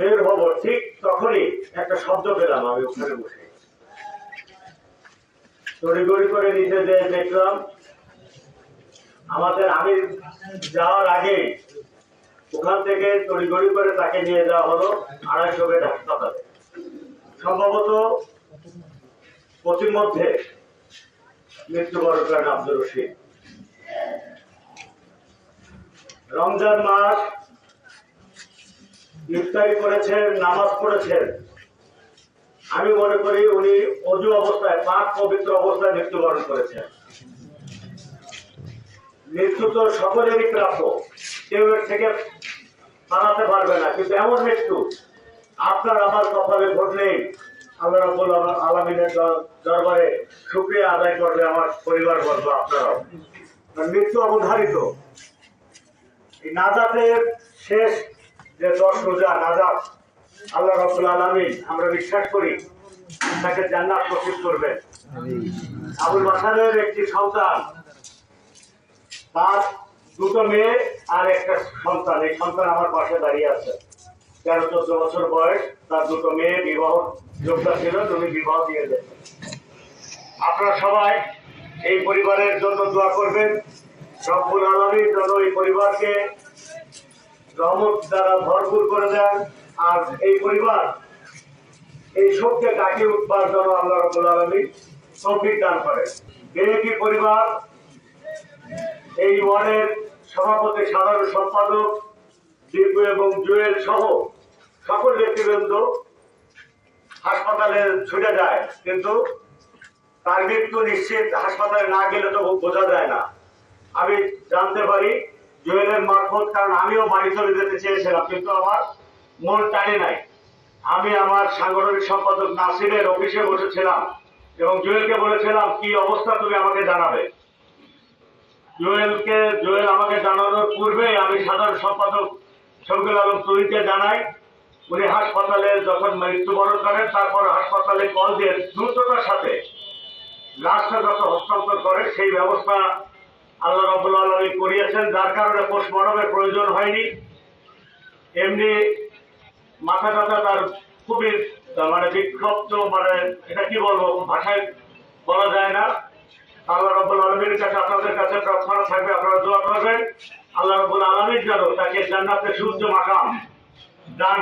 বের হব, ঠিক তখনই একটা শব্দ পেলাম আমি ওখানে বসে। তড়িগড়ি করে নিতে যে দেখলাম, আমাদের আমি যাওয়ার আগে ওখান থেকে তড়িগড়ি করে তাকে নিয়ে যাওয়া হলো আড়াইশো বেড হাসপাতালে। সম্ভবত পথিমধ্যে মৃত্যুবরণ করেন আব্দুর রশিদ। রমজান মাস ইফতারি করেছেন, নামাজ পড়েছেন। আমি মনে করি উনি অজু অবস্থায়, পাক পবিত্র অবস্থায় মৃত্যুবরণ করেছেন। মৃত্যু তো সকলেরই প্রাপ্য, কেউ এর থেকে বানাতে পারবে না, কিন্তু এমন মৃত্যু, আপনার আমার কপালে ঘটলেই আল্লাহ রাব্বুল আলা- আলামিনের দরবারে শুক্রিয়া আদায় করবে আমার পরিবার বর্গ আপনারাও মৃত্যু অবধারিত। এই নাজাতের শেষ যে দশ রোজা নাজাত আল্লাহ রব্বুল আলমিন আমরা বিশ্বাস করি তাকে জান্নাত নসিব করবেন আবুল বাসারের একটি সন্তান, তার দুটো মেয়ে আর একটা সন্তান। এই সন্তান আমার পাশে দাঁড়িয়ে আছে। তেরো, চোদ্দ বছর বয়স, তার দুটো মেয়ে বিবাহ যোগ্যতা ছিল, তুমি বিবাহ দিয়ে দেন আপনারা সবাই এই পরিবারের জন্য দোয়া করবেন। রব্বুল আলমীর যেন এই পরিবারকে রহমত দ্বারা ভরপুর করে দেন। আর এই পরিবার, এই শোককে কাটিয়ে উঠবার জন্য আল্লাহ রব্বুল আলমী তৌফিক দান করে। বিএনপি পরিবার, এই ওয়ার্ডের সভাপতি, সাধারণ সম্পাদক দীপু এবং জুয়েল সহ সকল ব্যক্তিবৃন্দ হাসপাতালে ছুটে যায়। কিন্তু তার মৃত্যু নিশ্চিত হাসপাতালে না গেলে তো বোঝা যায় না। আমি জানতে পারি জুয়েলের মারফত কারণ আমিও বাড়ি চলে যেতে চেয়েছিলাম, কিন্তু আমার মন টানে নাই। আমি আমার সাংগঠনিক সম্পাদক নাসিরের অফিসে বসেছিলাম এবং জুয়েলকে বলেছিলাম, কি অবস্থা তুমি আমাকে জানাবে? জুয়েলকে, জুয়েল আমাকে জানানোর পূর্বে আমি সাধারণ সম্পাদক শফিকুল আলম তুহিনকে জানাই, উনি হাসপাতালে যখন মৃত্যুবরণ করেন, তারপর হাসপাতালে কল দিয়ে দ্রুততার সাথে লাশটা যত হস্তান্তর করে সেই ব্যবস্থা আল্লাহ রবুল আলমী করিয়েছেন, যার কারণে পোস্টমর্টমের প্রয়োজন হয়নি। এমনি মাথা টাথা তার খুবই মানে বিক্ষিপ্ত মানে এটা কি বলব, ভাষায় বলা যায় না। আল্লাহ রব্বুল আলমীর কাছে আপনাদের কাছে প্রার্থনা থাকবে, আপনারা দোয়া করবেন। আল্লাহ রব্বুল আলমীর যেন তাকে জান্নাতে সূর্য মাকাম দান